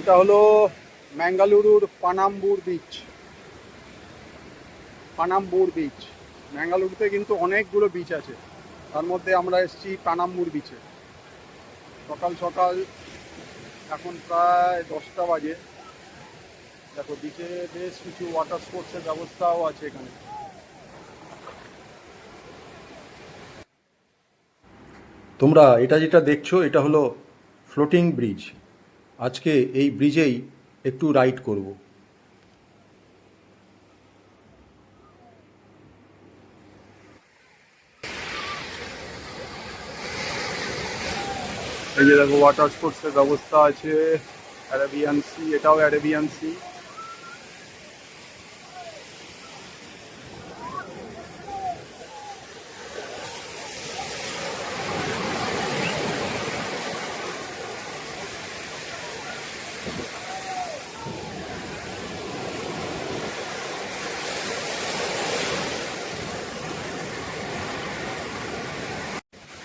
এটা হলো ম্যাঙ্গালুরুর Panambur beach Panambur beach ম্যাঙ্গালুরুতে কিন্তু অনেকগুলো বিচ আছে। তার মধ্যে আমরা এসেছি পানাম্বুর বিচে সকাল সকাল এখন প্রায় দশটা বাজে। দেখো বিচে বেশ কিছু ওয়াটার স্পোর্টসের ব্যবস্থাও আছে এখানে। তোমরা এটা যেটা দেখছ, এটা হলো ফ্লোটিং ব্রিজ আজকে এই ব্রিজেই একটু রাইড করব। এই যে দেখো ওয়াটার স্পোর্টসের ব্যবস্থা আছে অ্যারাবিয়ান সি এটাও অ্যারাবিয়ান সি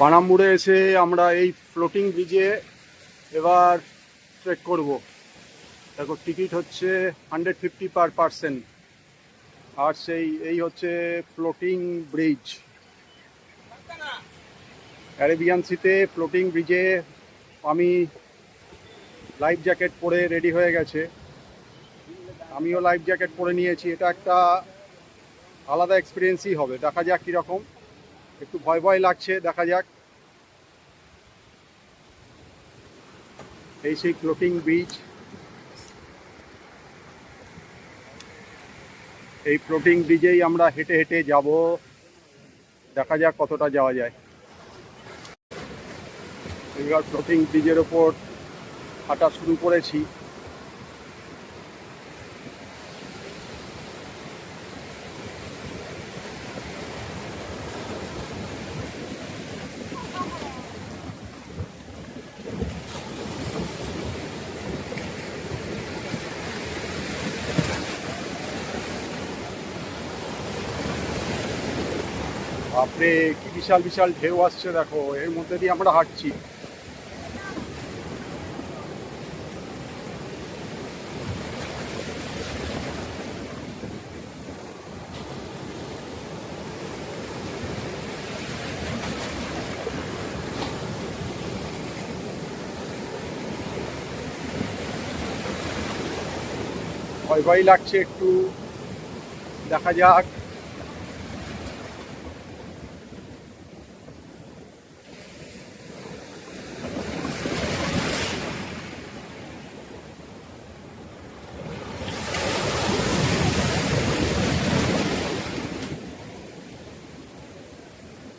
পানাম্বুরে এসে আমরা এই ফ্লোটিং ব্রিজে এবার ট্রেক করব। দেখো টিকিট হচ্ছে হান্ড্রেড ফিফটি পার পার্সেন আর সেই, এই হচ্ছে ফ্লোটিং ব্রিজ অ্যারেবিয়ান সিতে ফ্লোটিং ব্রিজে আমি লাইফ জ্যাকেট পরে রেডি হয়ে গেছে। আমিও লাইফ জ্যাকেট পরে নিয়েছি। এটা একটা আলাদা এক্সপিরিয়েন্সই হবে। দেখা যাক কীরকম। একটু ভয় ভয় লাগছে, দেখা যাক। এই সেই ফ্লোটিং ব্রিজ এই ফ্লোটিং ব্রিজেই আমরা হেঁটে হেঁটে যাব। দেখা যাক কতটা যাওয়া যায়। এবার ফ্লোটিং ব্রিজের ওপর হাঁটা শুরু করেছি। বাপরে, কি বিশাল বিশাল ঢেউ আসছে দেখো, এর মধ্যে দিয়ে আমরা হাঁটছি। ভয় ভয় লাগছে একটু। দেখা যাক।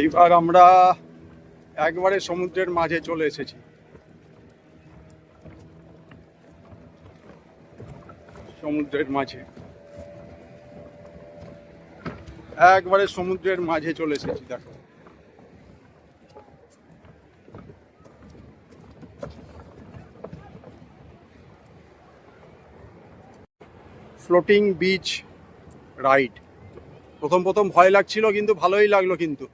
এইবার আমরা একবারে সমুদ্রের মাঝে চলে এসেছি। সমুদ্রের মাঝে। একবারে সমুদ্রের মাঝে চলে এসেছি, দেখো। ফ্লোটিং বিচ রাইড প্রথম প্রথম ভয় লাগছিল, কিন্তু ভালোই লাগল কিন্তু।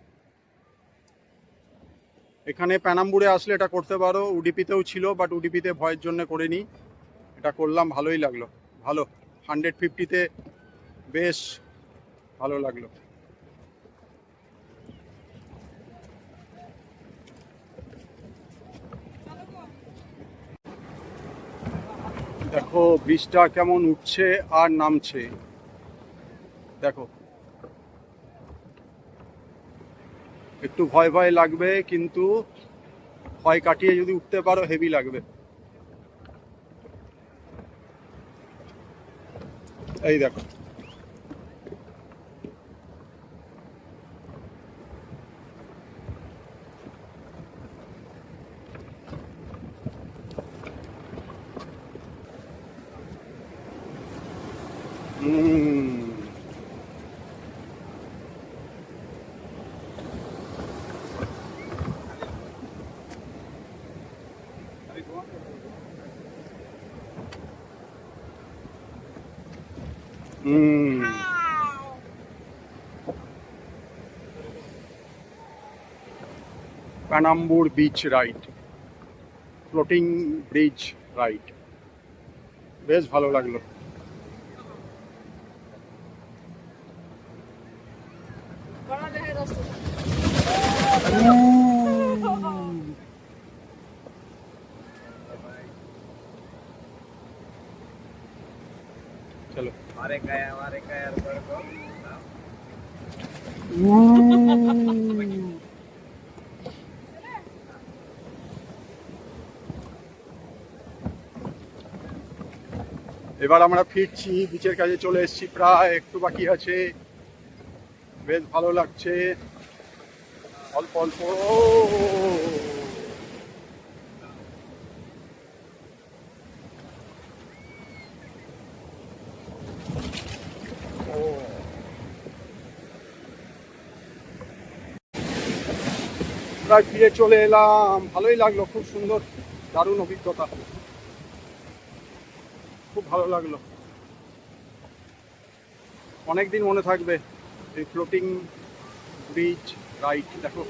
এখানে প্যানাম্বুরে আসলে এটা করতে পারো, উডিপিতেও ছিল বাট উডিপিতে ভয়ের জন্য করিনি। এটা করলাম, ভালোই লাগল। ভালো, হান্ড্রেড ফিফটিতে বেশ ভালো লাগল। দেখো, ব্রিজটা কেমন উঠছে আর নামছে। দেখো একটু ভয় ভয় লাগবে, কিন্তু ভয় কাটিয়ে যদি উঠতে পারো হেভি লাগবে। এই দেখো। হুম হুম Panambur beach ride floating bridge ride বেশ ভালো লাগল। গলা দেখা যাচ্ছে চলো हमारे काया हमारे काया ऊपर को এবার আমরা ফিরছি বিচের কাছে চলে এসেছি প্রায় একটু বাকি আছে বেশ ভালো লাগছে অল্প অল্প প্রায় ফিরে চলে এলাম। ভালোই লাগল, খুব সুন্দর, দারুণ অভিজ্ঞতা। খুব ভালো লাগল। অনেকদিন মনে থাকবে, এই ফ্লোটিং ব্রিজ রাইড দেখো।